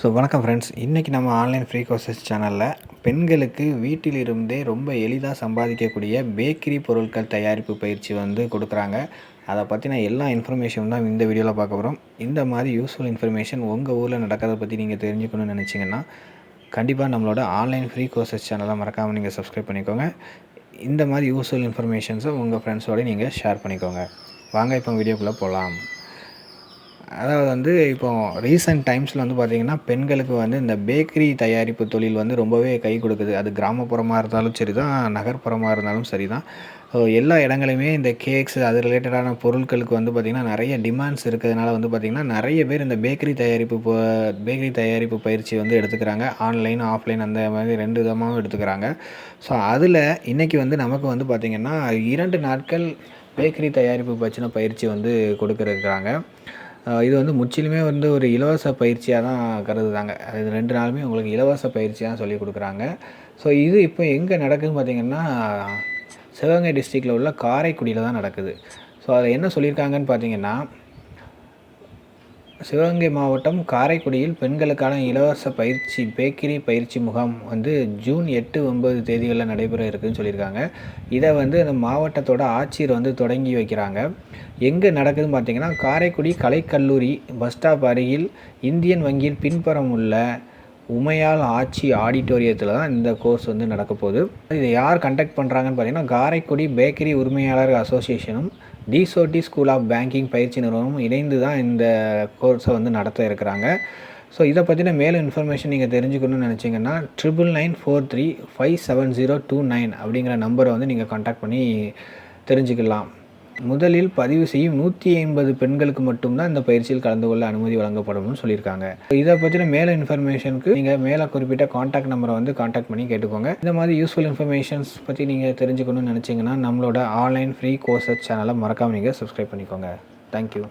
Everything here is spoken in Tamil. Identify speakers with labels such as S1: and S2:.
S1: ஸோ வணக்கம் ஃப்ரெண்ட்ஸ் இன்றைக்கி நம்ம ஆன்லைன் ஃப்ரீ கோர்சஸ் சேனலில் பெண்களுக்கு வீட்டில் இருந்தே ரொம்ப எளிதாக சம்பாதிக்கக்கூடிய பேக்கரி பொருட்கள் தயாரிப்பு பயிற்சி வந்து கொடுக்குறாங்க. அதை பற்றின எல்லா இன்ஃபர்மேஷன் தான் இந்த வீடியோவில் பார்க்க போகிறோம் இந்த மாதிரி யூஸ்ஃபுல் இன்ஃபர்மேஷன் உங்கள் ஊரில் நடக்கிறத பற்றி நீங்கள் தெரிஞ்சுக்கணும்னு நினச்சிங்கன்னா கண்டிப்பாக நம்மளோட ஆன்லைன் ஃப்ரீ கோர்சஸ் சேனலை மறக்காமல் நீங்கள் சப்ஸ்கிரைப் பண்ணிக்கோங்க. இந்த மாதிரி யூஸ்ஃபுல் இன்ஃபர்மேஷன்ஸை உங்கள் ஃப்ரெண்ட்ஸோடு நீங்கள் ஷேர் பண்ணிக்கோங்க. வாங்க இப்போ வீடியோக்குள்ளே போகலாம் அதாவது வந்து இப்போ ரீசெண்ட் டைம்ஸில் வந்து பார்த்திங்கன்னா பெண்களுக்கு வந்து இந்த பேக்கரி தயாரிப்பு தொழில் வந்து ரொம்பவே கை கொடுக்குது. அது கிராமப்புறமாக இருந்தாலும் சரி தான் நகர்ப்புறமாக இருந்தாலும் சரி தான் எல்லா இடங்களையுமே இந்த கேக்ஸ் அது ரிலேட்டடான பொருட்களுக்கு வந்து பார்த்திங்கன்னா நிறைய டிமாண்ட்ஸ் இருக்கிறதுனால வந்து பார்த்திங்கன்னா நிறைய பேர் இந்த பேக்கரி தயாரிப்பு பேக்கரி தயாரிப்பு பயிற்சி வந்து எடுத்துக்கிறாங்க. ஆன்லைன் ஆஃப்லைன் அந்த மாதிரி ரெண்டு விதமாகவும் எடுத்துக்கிறாங்க. ஸோ அதில் இன்றைக்கி வந்து நமக்கு வந்து பார்த்திங்கன்னா இரண்டு நாட்கள் பேக்கரி தயாரிப்பு பற்றின பயிற்சி வந்து கொடுக்குறாங்க இது வந்து முற்றிலுமே வந்து ஒரு இலவச பயிற்சியாக தான் கருதுதாங்க அது ரெண்டு நாளுமே உங்களுக்கு இலவச பயிற்சியாக சொல்லி கொடுக்குறாங்க. ஸோ இது இப்போ எங்கே நடக்குதுன்னு பார்த்திங்கன்னா சிவகங்கை டிஸ்ட்ரிக்டில் உள்ள காரைக்குடியில் தான் நடக்குது. ஸோ அதை என்ன சொல்லியிருக்காங்கன்னு பார்த்தீங்கன்னா சிவகங்கை மாவட்டம் காரைக்குடியில் பெண்களுக்கான இலவச பயிற்சி பேக்கரி பயிற்சி முகாம் வந்து ஜூன் எட்டு ஒன்பது தேதிகளில் நடைபெற இருக்குதுன்னு சொல்லியிருக்காங்க. இதை வந்து அந்த மாவட்டத்தோட ஆட்சியர் வந்து தொடங்கி வைக்கிறாங்க. எங்கே நடக்குதுன்னு பார்த்தீங்கன்னா காரைக்குடி கலைக்கல்லூரி பஸ் ஸ்டாப் அருகில் இந்தியன் வங்கியின் பின்புறம் உள்ள உமையால் ஆட்சி ஆடிட்டோரியத்தில் தான் இந்த கோர்ஸ் வந்து நடக்க போகுது. இதை யார் கண்டக்ட் பண்ணுறாங்கன்னு பார்த்தீங்கன்னா காரைக்குடி பேக்கரி உரிமையாளர் அசோசியேஷனும் டிசோடி ஸ்கூல் ஆஃப் பேங்கிங் பயிற்சி நிறுவனம் இணைந்து தான் இந்த கோர்ஸை வந்து நடத்த இருக்கிறாங்க. ஸோ இதை பற்றின மேலும் இன்ஃபர்மேஷன் நீங்கள் தெரிஞ்சுக்கணும்னு நினச்சிங்கன்னா triple nine four three five seven zero two nine அப்படிங்கிற நம்பரை வந்து நீங்கள் கான்டாக்ட் பண்ணி தெரிஞ்சுக்கலாம். முதலில் பதிவு செய்யும் நூற்றி ஐம்பது பெண்களுக்கு மட்டும்தான் இந்த பயிற்சியில் கலந்து கொள்ள அனுமதி வழங்கப்படும்னு சொல்லியிருக்காங்க. இதை பற்றின மேலே இன்ஃபர்மேஷனுக்கு நீங்கள் மேலே குறிப்பிட்ட காண்டாக்ட் நம்பரை வந்து காண்டாக்ட் பண்ணி கேட்டுக்கோங்க. இந்த மாதிரி யூஸ்ஃபுல் இன்ஃபர்மேஷன்ஸ் பற்றி நீங்கள் தெரிஞ்சுக்கணும்னு நினச்சிங்கன்னா நம்மளோட ஆன்லைன் ஃப்ரீ கோர்சஸ் சேனலை மறக்காமல் நீங்கள் சப்ஸ்கிரைப் பண்ணிக்கோங்க. தேங்க்யூ